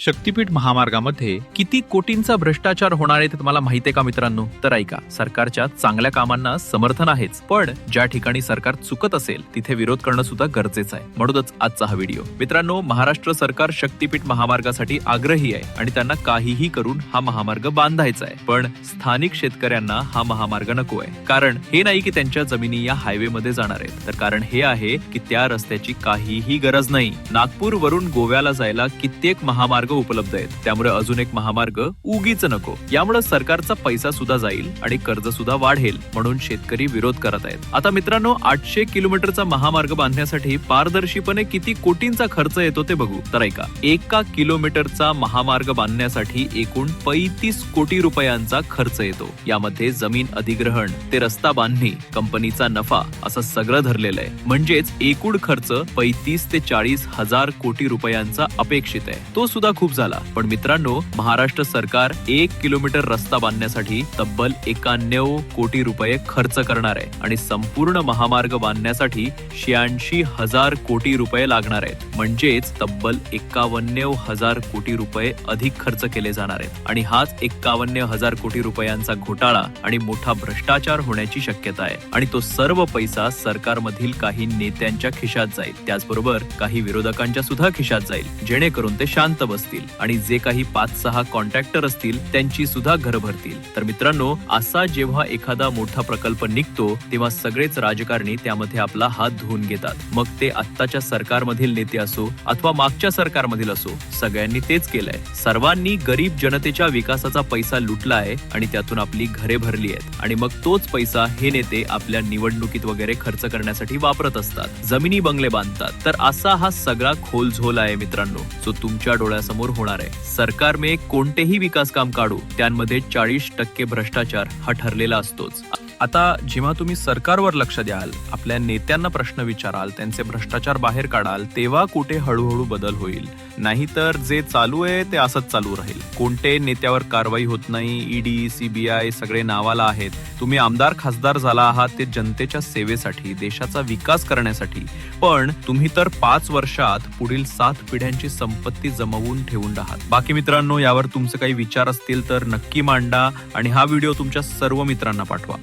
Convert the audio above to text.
शक्तीपीठ महामार्गामध्ये किती कोटींचा भ्रष्टाचार होणार आहे ते तुम्हाला माहिती आहे का मित्रांनो? तर ऐका सरकारच्या चांगल्या कामांना समर्थन आहेच पण ज्या ठिकाणी सरकार चुकत असेल तिथे विरोध करणं सुद्धा गरजेचं आहे. म्हणूनच आजचा हा व्हिडिओ. मित्रांनो महाराष्ट्र सरकार शक्तीपीठ महामार्गासाठी आग्रही आहे आणि त्यांना काहीही करून हा महामार्ग बांधायचा आहे. पण स्थानिक शेतकऱ्यांना हा महामार्ग नको आहे. कारण हे नाही की त्यांच्या जमिनी या हायवे मध्ये जाणार आहेत. तर कारण हे आहे की त्या रस्त्याची काहीही गरज नाही. नागपूर वरून गोव्याला जायला कित्येक महामार्ग उपलब्ध आहेत. त्यामुळे अजून एक महामार्ग उगीच नको. यामुळे सरकारचा पैसा सुद्धा जाईल आणि कर्ज सुद्धा वाढेल म्हणून शेतकरी विरोध करत आहेत. आता मित्रांनो आठशे किलोमीटरचा महामार्ग बांधण्यासाठी पारदर्शीपणे किती कोटींचा खर्च येतो ते बघू. तर ऐका एका किलोमीटरचा महामार्ग बांधण्यासाठी एकूण पैतीस कोटी रुपयांचा खर्च येतो. यामध्ये जमीन अधिग्रहण ते रस्ता बांधणी कंपनीचा नफा असं सगळं धरलेलं आहे. म्हणजेच एकूण खर्च पैतीस ते चाळीस हजार कोटी रुपयांचा अपेक्षित आहे. तो सुद्धा खूप झाला. पण मित्रांनो महाराष्ट्र सरकार एक किलोमीटर रस्ता बांधण्यासाठी तब्बल एकाण्णव कोटी रुपये खर्च करणार आहे आणि संपूर्ण महामार्ग बांधण्यासाठी शहाऐंशी हजार कोटी रुपये लागणार आहेत. म्हणजेच तब्बल एक्कावन्न हजार कोटी रुपये अधिक खर्च केले जाणार आहेत. आणि हाच एक्कावन्न हजार कोटी रुपयांचा घोटाळा आणि मोठा भ्रष्टाचार होण्याची शक्यता आहे. आणि तो सर्व पैसा सरकारमधील काही नेत्यांच्या खिशात जाईल. त्याचबरोबर काही विरोधकांच्या सुद्धा खिशात जाईल. जेणेकरून ते शांत असतील आणि जे काही पाच सहा कॉन्ट्रॅक्टर असतील त्यांची सुद्धा घर भरतील. तर मित्रांनो असा जेव्हा एखादा मोठा प्रकल्प निघतो तेव्हा सगळेच राजकारणी त्यामध्ये आपला हात धुवून घेतात. मग ते आत्ताच्या सरकारमधील नेते असो अथवा मागच्या सरकारमधील असो सगळ्यांनी तेच केलंय. सर्वांनी गरीब जनतेच्या विकासाचा पैसा लुटला आहे आणि त्यातून आपली घरे भरली आहेत. आणि मग तोच पैसा हे नेते आपल्या निवडणुकीत वगैरे खर्च करण्यासाठी वापरत असतात. जमिनी बंगले बांधतात. तर असा हा सगळा खोलझोल आहे मित्रांनो. जो तुमच्या डोळ्यासमोर होणार आहे. सरकारने कोणतेही विकास काम काढू त्यांमध्ये चाळीस टक्के भ्रष्टाचार हा ठरलेला असतोच. आता जेव्हा तुम्ही सरकारवर लक्ष द्याल आपल्या नेत्यांना प्रश्न विचाराल त्यांचे भ्रष्टाचार बाहेर काढाल तेव्हा कुठे हळूहळू बदल होईल? नाहीतर जे चालू आहे ते असंच चालू राहील. कोणते नेत्यावर कारवाई होत नाही ईडी सीबीआय सगळे नावाला आहेत. तुम्ही आमदार खासदार झाला आहात ते जनतेच्या सेवेसाठी देशाचा विकास करण्यासाठी. पण तुम्ही तर पाच वर्षात पुढील सात पिढ्यांची संपत्ती जमवून ठेवून आहात बाकी मित्रांनो यावर तुमचे काही विचार असतील तर नक्की मांडा आणि हा व्हिडिओ तुमच्या सर्व मित्रांना पाठवा.